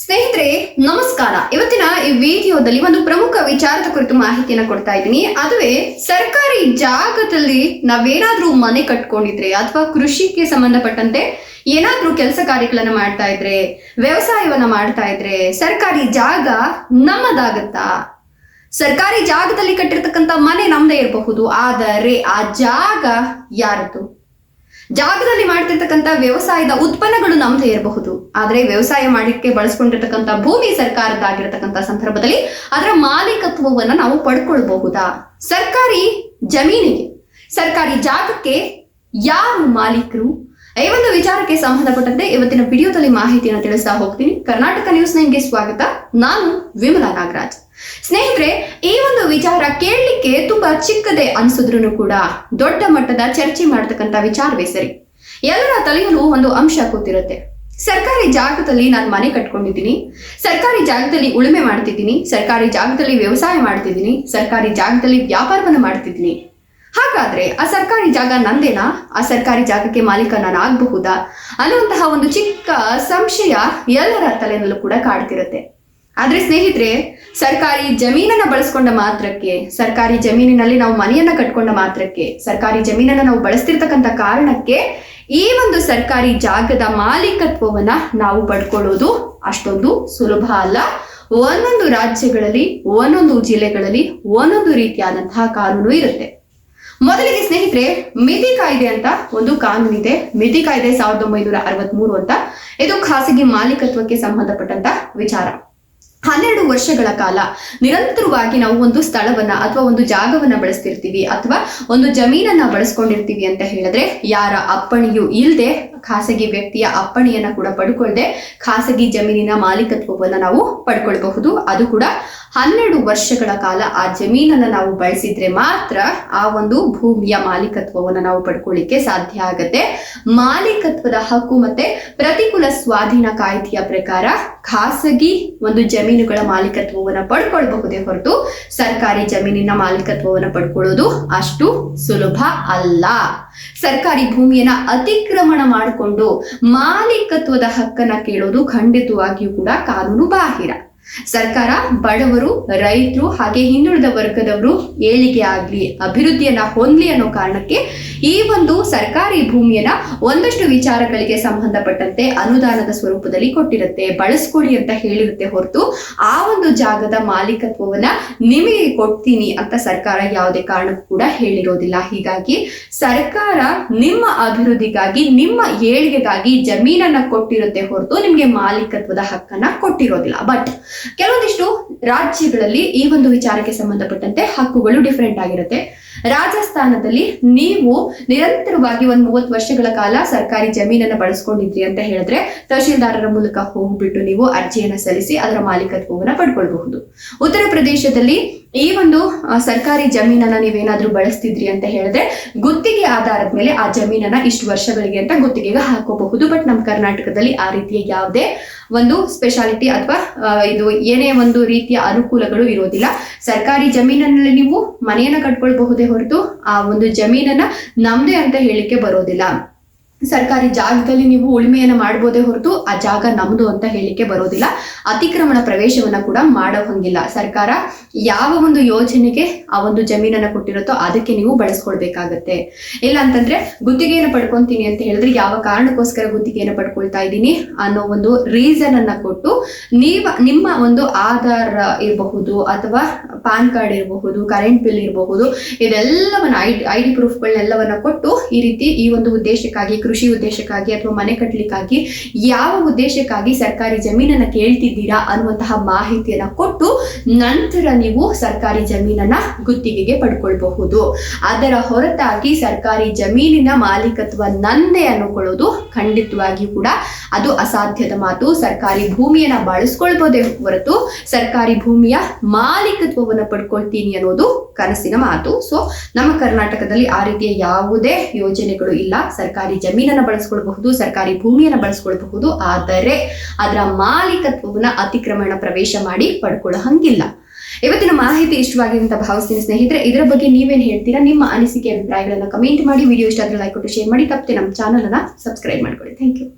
ಸ್ನೇಹಿತರೆ, ನಮಸ್ಕಾರ. ಇವತ್ತಿನ ಈ ವಿಡಿಯೋದಲ್ಲಿ ಒಂದು ಪ್ರಮುಖ ವಿಚಾರದ ಕುರಿತು ಮಾಹಿತಿಯನ್ನು ಕೊಡ್ತಾ ಇದ್ದೀನಿ. ಅದುವೇ, ಸರ್ಕಾರಿ ಜಾಗದಲ್ಲಿ ನಾವೇನಾದ್ರೂ ಮನೆ ಕಟ್ಕೊಂಡಿದ್ರೆ ಅಥವಾ ಕೃಷಿಗೆ ಸಂಬಂಧಪಟ್ಟಂತೆ ಏನಾದ್ರೂ ಕೆಲಸ ಕಾರ್ಯಗಳನ್ನ ಮಾಡ್ತಾ ಇದ್ರೆ, ವ್ಯವಸಾಯವನ್ನ ಮಾಡ್ತಾ ಇದ್ರೆ, ಸರ್ಕಾರಿ ಜಾಗ ನಮ್ಮದಾಗತ್ತಾ? ಸರ್ಕಾರಿ ಜಾಗದಲ್ಲಿ ಕಟ್ಟಿರ್ತಕ್ಕಂಥ ಮನೆ ನಮ್ದೇ ಇರಬಹುದು. ಆದರೆ ಆ ಜಾಗ ಯಾರದು ಜಾಗದಲ್ಲಿ ಮಾಡ್ತಿರ್ತಕ್ಕಂಥ ವ್ಯವಸಾಯದ ಉತ್ಪನ್ನಗಳು ನಮ್ದೇ ಇರಬಹುದು. ಆದ್ರೆ ವ್ಯವಸಾಯ ಮಾಡಲಿಕ್ಕೆ ಬಳಸ್ಕೊಂಡಿರ್ತಕ್ಕಂಥ ಭೂಮಿ ಸರ್ಕಾರದ್ದಾಗಿರ್ತಕ್ಕಂಥ ಸಂದರ್ಭದಲ್ಲಿ ಅದರ ಮಾಲೀಕತ್ವವನ್ನು ನಾವು ಪಡ್ಕೊಳ್ಬಹುದಾ? ಸರ್ಕಾರಿ ಜಮೀನಿಗೆ, ಸರ್ಕಾರಿ ಜಾಗಕ್ಕೆ ಯಾರು ಮಾಲೀಕರು? ಈ ಒಂದು ವಿಚಾರಕ್ಕೆ ಸಂಬಂಧಪಟ್ಟಂತೆ ಇವತ್ತಿನ ವಿಡಿಯೋದಲ್ಲಿ ಮಾಹಿತಿಯನ್ನು ತಿಳಿಸ್ತಾ ಹೋಗ್ತೀನಿ. ಕರ್ನಾಟಕ ನ್ಯೂಸ್ ನೈನ್ಗೆ ಸ್ವಾಗತ. ನಾನು ವಿಮಲಾ ನಾಗರಾಜ್. ಸ್ನೇಹಿತರೆ, ಈ ಒಂದು ವಿಚಾರ ಕೇಳಲಿಕ್ಕೆ ತುಂಬಾ ಚಿಕ್ಕದೆ ಅನ್ಸಿದ್ರು ಕೂಡ ದೊಡ್ಡ ಮಟ್ಟದ ಚರ್ಚೆ ಮಾಡತಕ್ಕಂತ ವಿಚಾರವೇ ಸರಿ. ಎಲ್ಲರ ತಲೆಯಲ್ಲೂ ಒಂದು ಅಂಶ ಕೂತಿರುತ್ತೆ. ಸರ್ಕಾರಿ ಜಾಗದಲ್ಲಿ ನಾನು ಮನೆ ಕಟ್ಕೊಂಡಿದ್ದೀನಿ, ಸರ್ಕಾರಿ ಜಾಗದಲ್ಲಿ ಉಳುಮೆ ಮಾಡ್ತಿದ್ದೀನಿ, ಸರ್ಕಾರಿ ಜಾಗದಲ್ಲಿ ವ್ಯವಸಾಯ ಮಾಡ್ತಿದ್ದೀನಿ, ಸರ್ಕಾರಿ ಜಾಗದಲ್ಲಿ ವ್ಯಾಪಾರವನ್ನು ಮಾಡ್ತಿದ್ದೀನಿ. ಹಾಗಾದ್ರೆ ಆ ಸರ್ಕಾರಿ ಜಾಗ ನಂದೇನಾ? ಆ ಸರ್ಕಾರಿ ಜಾಗಕ್ಕೆ ಮಾಲೀಕ ನಾನು ಆಗಬಹುದಾ? ಅನ್ನುವಂತಹ ಒಂದು ಚಿಕ್ಕ ಸಂಶಯ ಎಲ್ಲರ ತಲೆನಲ್ಲೂ ಕೂಡ ಕಾಡ್ತಿರುತ್ತೆ. ಆದ್ರೆ ಸ್ನೇಹಿತರೆ, ಸರ್ಕಾರಿ ಜಮೀನನ್ನ ಬಳಸ್ಕೊಂಡ ಮಾತ್ರಕ್ಕೆ, ಸರ್ಕಾರಿ ಜಮೀನಿನಲ್ಲಿ ನಾವು ಮನೆಯನ್ನ ಕಟ್ಕೊಂಡ ಮಾತ್ರಕ್ಕೆ, ಸರ್ಕಾರಿ ಜಮೀನನ್ನ ನಾವು ಬಳಸ್ತಿರ್ತಕ್ಕಂಥ ಕಾರಣಕ್ಕೆ ಈ ಒಂದು ಸರ್ಕಾರಿ ಜಾಗದ ಮಾಲೀಕತ್ವವನ್ನ ನಾವು ಪಡ್ಕೊಳ್ಳೋದು ಅಷ್ಟೊಂದು ಸುಲಭ ಅಲ್ಲ. ಒಂದೊಂದು ರಾಜ್ಯಗಳಲ್ಲಿ, ಒಂದೊಂದು ಜಿಲ್ಲೆಗಳಲ್ಲಿ ಒಂದೊಂದು ರೀತಿಯಾದಂತಹ ಕಾನೂನು ಇರುತ್ತೆ. ಮೊದಲಿಗೆ ಸ್ನೇಹಿತರೆ, ಮಿತಿ ಕಾಯ್ದೆ ಅಂತ ಒಂದು ಕಾನೂನಿದೆ ಮಿತಿ ಕಾಯ್ದೆ ಸಾವಿರದ ಒಂಬೈನೂರ ಅರವತ್ಮೂರು ಅಂತ. ಇದು ಖಾಸಗಿ ಮಾಲೀಕತ್ವಕ್ಕೆ ಸಂಬಂಧಪಟ್ಟಂತ ವಿಚಾರ. ಹನ್ನೆರಡು ವರ್ಷಗಳ ಕಾಲ ನಿರಂತರವಾಗಿ ನಾವು ಒಂದು ಸ್ಥಳವನ್ನ ಅಥವಾ ಒಂದು ಜಾಗವನ್ನ ಬಳಸ್ತಿರ್ತೀವಿ ಅಥವಾ ಒಂದು ಜಮೀನನ್ನ ಬಳಸ್ಕೊಂಡಿರ್ತೀವಿ ಅಂತ ಹೇಳಿದ್ರೆ ಯಾರ ಅಪ್ಪಣೆಯೂ ಇಲ್ಲದೆ ಖಾಸಗಿ ವ್ಯಕ್ತಿಯ ಅಪ್ಪಣೆಯನ್ನ ಕೂಡ ಪಡ್ಕೊಳ್ಳದೆ ಖಾಸಗಿ ಜಮೀನಿನ ಮಾಲೀಕತ್ವವನ್ನ ನಾವು ಪಡ್ಕೊಳ್ಬಹುದು. ಅದು ಕೂಡ ಹನ್ನೆರಡು ವರ್ಷಗಳ ಕಾಲ ಆ ಜಮೀನನ್ನ ನಾವು ಬಳಸಿದ್ರೆ ಮಾತ್ರ ಆ ಒಂದು ಭೂಮಿಯ ಮಾಲೀಕತ್ವವನ್ನ ನಾವು ಪಡ್ಕೊಳ್ಳಿಕ್ಕೆ ಸಾಧ್ಯ ಆಗತ್ತೆ. ಮಾಲೀಕತ್ವದ ಹಕ್ಕು ಮತ್ತೆ ಪ್ರತಿಕೂಲ ಸ್ವಾಧೀನ ಕಾಯ್ದೆಯ ಪ್ರಕಾರ ಖಾಸಗಿ ಒಂದು ಜಮೀನುಗಳ ಮಾಲೀಕತ್ವವನ್ನ ಪಡ್ಕೊಳ್ಬಹುದೇ ಹೊರತು ಸರ್ಕಾರಿ ಜಮೀನಿನ ಮಾಲೀಕತ್ವವನ್ನ ಪಡ್ಕೊಳ್ಳೋದು ಅಷ್ಟು ಸುಲಭ ಅಲ್ಲ. ಸರ್ಕಾರಿ ಭೂಮಿಯನ್ನ ಅತಿಕ್ರಮಣ ಮಾಡಿಕೊಂಡು ಮಾಲೀಕತ್ವದ ಹಕ್ಕನ್ನ ಕೇಳೋದು ಖಂಡಿತವಾಗಿಯೂ ಕೂಡ ಕಾನೂನು ಬಾಹಿರ. ಸರ್ಕಾರ ಬಡವರು, ರೈತರು ಹಾಗೆ ಹಿಂದುಳಿದ ವರ್ಗದವರು ಏಳಿಗೆ ಆಗ್ಲಿ, ಅಭಿವೃದ್ಧಿಯನ್ನ ಹೊಂದ್ಲಿ ಅನ್ನೋ ಕಾರಣಕ್ಕೆ ಈ ಒಂದು ಸರ್ಕಾರಿ ಭೂಮಿಯನ್ನ ಒಂದಷ್ಟು ವಿಚಾರಗಳಿಗೆ ಸಂಬಂಧಪಟ್ಟಂತೆ ಅನುದಾನದ ಸ್ವರೂಪದಲ್ಲಿ ಕೊಟ್ಟಿರುತ್ತೆ ಬಳಸ್ಕೊಳ್ಳಿ ಅಂತ ಹೇಳಿರುತ್ತೆ ಹೊರತು ಆ ಒಂದು ಜಾಗದ ಮಾಲೀಕತ್ವವನ್ನ ನಿಮಗೆ ಕೊಡ್ತೀನಿ ಅಂತ ಸರ್ಕಾರ ಯಾವುದೇ ಕಾರಣಕ್ಕೂ ಕೂಡ ಹೇಳಿರೋದಿಲ್ಲ. ಹೀಗಾಗಿ ಸರ್ಕಾರ ನಿಮ್ಮ ಅಭಿವೃದ್ಧಿಗಾಗಿ, ನಿಮ್ಮ ಏಳಿಗೆಗಾಗಿ ಜಮೀನನ್ನ ಕೊಟ್ಟಿರುತ್ತೆ ಹೊರತು ನಿಮಗೆ ಮಾಲೀಕತ್ವದ ಹಕ್ಕನ್ನ ಕೊಟ್ಟಿರೋದಿಲ್ಲ. ಬಟ್ ಕೆಲವೊಂದಿಷ್ಟು ರಾಜ್ಯಗಳಲ್ಲಿ ಈ ಒಂದು ವಿಚಾರಕ್ಕೆ ಸಂಬಂಧಪಟ್ಟಂತೆ ಹಕ್ಕುಗಳು ಡಿಫರೆಂಟ್ ಆಗಿರುತ್ತೆ. ರಾಜಸ್ಥಾನದಲ್ಲಿ ನೀವು ನಿರಂತರವಾಗಿ ಒಂದ್ ಮೂವತ್ತು ವರ್ಷಗಳ ಕಾಲ ಸರ್ಕಾರಿ ಜಮೀನನ್ನ ಬಳಸ್ಕೊಂಡಿದ್ರಿ ಅಂತ ಹೇಳಿದ್ರೆ ತಹಶೀಲ್ದಾರರ ಮೂಲಕ ಹೋಗ್ಬಿಟ್ಟು ನೀವು ಅರ್ಜಿಯನ್ನ ಸಲ್ಲಿಸಿ ಅದರ ಮಾಲೀಕತ್ವವನ್ನ ಪಡ್ಕೊಳ್ಬಹುದು. ಉತ್ತರ ಪ್ರದೇಶದಲ್ಲಿ ಈ ಒಂದು ಸರ್ಕಾರಿ ಜಮೀನನ್ನ ನೀವೇನಾದ್ರೂ ಬಳಸ್ತಿದ್ರಿ ಅಂತ ಹೇಳಿದ್ರೆ ಗುತ್ತಿಗೆ ಆಧಾರದ ಮೇಲೆ ಆ ಜಮೀನನ್ನ ಇಷ್ಟು ವರ್ಷಗಳಿಗೆ ಅಂತ ಗುತ್ತಿಗೆಗೆ ಹಾಕೋಬಹುದು. ಬಟ್ ನಮ್ಮ ಕರ್ನಾಟಕದಲ್ಲಿ ಆ ರೀತಿಯ ಯಾವುದೇ ಒಂದು ಸ್ಪೆಷಾಲಿಟಿ ಅಥವಾ ಇದು ಏನೇ ಒಂದು ರೀತಿಯ ಅನುಕೂಲಗಳು ಇರೋದಿಲ್ಲ. ಸರ್ಕಾರಿ ಜಮೀನಿನಲ್ಲಿ ನೀವು ಮನೆಯನ್ನ ಕಟ್ಕೊಳ್ಬಹುದೇ ಹೊರತು ಆ ಒಂದು ಜಮೀನನ್ನ ನಮ್ದೇ ಅಂತ ಹೇಳಿಕೆ ಬರೋದಿಲ್ಲ. ಸರ್ಕಾರಿ ಜಾಗದಲ್ಲಿ ನೀವು ಉಳಿಮೆಯನ್ನ ಮಾಡಬಹುದೇ ಹೊರತು ಆ ಜಾಗ ನಮ್ದು ಅಂತ ಹೇಳಿಕೆ ಬರೋದಿಲ್ಲ. ಅತಿಕ್ರಮಣ ಪ್ರವೇಶವನ್ನ ಕೂಡ ಮಾಡೋ ಹಂಗಿಲ್ಲ. ಸರ್ಕಾರ ಯಾವ ಒಂದು ಯೋಜನೆಗೆ ಆ ಒಂದು ಜಮೀನನ್ನ ಕೊಟ್ಟಿರುತ್ತೋ ಅದಕ್ಕೆ ನೀವು ಬಳಸ್ಕೊಳ್ಬೇಕಾಗತ್ತೆ. ಇಲ್ಲ ಅಂತಂದ್ರೆ ಗುತ್ತಿಗೆಯನ್ನು ಪಡ್ಕೊಂತೀನಿ ಅಂತ ಹೇಳಿದ್ರೆ ಯಾವ ಕಾರಣಕ್ಕೋಸ್ಕರ ಗುತ್ತಿಗೆಯನ್ನು ಪಡ್ಕೊಳ್ತಾ ಇದ್ದೀನಿ ಅನ್ನೋ ಒಂದು ರೀಸನ್ ಅನ್ನ ಕೊಟ್ಟು ನೀವ ನಿಮ್ಮ ಒಂದು ಆಧಾರ್ ಇರಬಹುದು ಅಥವಾ ಪಾನ್ ಕಾರ್ಡ್ ಇರಬಹುದು, ಕರೆಂಟ್ ಬಿಲ್ ಇರಬಹುದು, ಇದೆಲ್ಲವನ್ನ ಐ ಐ ಡಿ ಪ್ರೂಫ್ಗಳನ್ನೆಲ್ಲವನ್ನ ಕೊಟ್ಟು ಈ ರೀತಿ ಈ ಒಂದು ಉದ್ದೇಶಕ್ಕಾಗಿ ಕೃಷಿ ಉದ್ದೇಶಕ್ಕಾಗಿ ಅಥವಾ ಮನೆ ಕಟ್ಟಲಿಕ್ಕಾಗಿ ಯಾವ ಉದ್ದೇಶಕ್ಕಾಗಿ ಸರ್ಕಾರಿ ಜಮೀನನ್ನ ಕೇಳ್ತಿದ್ದೀರಾ ಅನ್ನುವಂತಹ ಮಾಹಿತಿಯನ್ನ ಕೊಟ್ಟು ನಂತರ ನೀವು ಸರ್ಕಾರಿ ಜಮೀನನ್ನ ಗುತ್ತಿಗೆಗೆ ಪಡ್ಕೊಳ್ಬಹುದು. ಅದರ ಹೊರತಾಗಿ ಸರ್ಕಾರಿ ಜಮೀನಿನ ಮಾಲೀಕತ್ವ ನಂದೇ ಅನ್ನುಕೊಳ್ಳೋದು ಖಂಡಿತವಾಗಿಯೂ ಕೂಡ ಅದು ಅಸಾಧ್ಯದ ಮಾತು. ಸರ್ಕಾರಿ ಭೂಮಿಯನ್ನ ಬಳಸ್ಕೊಳ್ಬೋದೇ ಹೊರತು ಸರ್ಕಾರಿ ಭೂಮಿಯ ಮಾಲೀಕತ್ವವನ್ನು ಪಡ್ಕೊಳ್ತೀನಿ ಅನ್ನೋದು ಕನಸಿನ ಮಾತು. ಸೊ ನಮ್ಮ ಕರ್ನಾಟಕದಲ್ಲಿ ಆ ರೀತಿಯ ಯಾವುದೇ ಯೋಜನೆಗಳು ಇಲ್ಲ. ಸರ್ಕಾರಿ ಜಮೀನನ್ನ ಬಳಸ್ಕೊಳ್ಬಹುದು, ಸರ್ಕಾರಿ ಭೂಮಿಯನ್ನ ಬಳಸ್ಕೊಳ್ಬಹುದು, ಆದರೆ ಅದರ ಮಾಲೀಕತ್ವವನ್ನ ಅತಿಕ್ರಮಣ ಪ್ರವೇಶ ಮಾಡಿ ಪಡ್ಕೊಳ್ಳೋ ಹಂಗಿಲ್ಲ. ಇವತ್ತಿನ ಮಾಹಿತಿ ಇಷ್ಟವಾಗಿದೆ ಅಂತ ಭಾವಿಸ್ತೀನಿ ಸ್ನೇಹಿತರೆ, ಇದರ ಬಗ್ಗೆ ನೀವೇನ್ ಹೇಳ್ತೀರಾ? ನಿಮ್ಮ ಅನಿಸಿಕೆ, ಅಭಿಪ್ರಾಯಗಳನ್ನ ಕಮೆಂಟ್ ಮಾಡಿ ವಿಡಿಯೋ ಇಷ್ಟ ಆದ್ರೆ ಲೈಕ್ ಕೊಟ್ಟು ಶೇರ್ ಮಾಡಿ, ತಪ್ಪದೆ ನಮ್ಮ ಚಾನಲ್ ಅನ್ನ ಸಬ್ಸ್ಕ್ರೈಬ್ ಮಾಡ್ಕೊಳ್ಳಿ. Thank you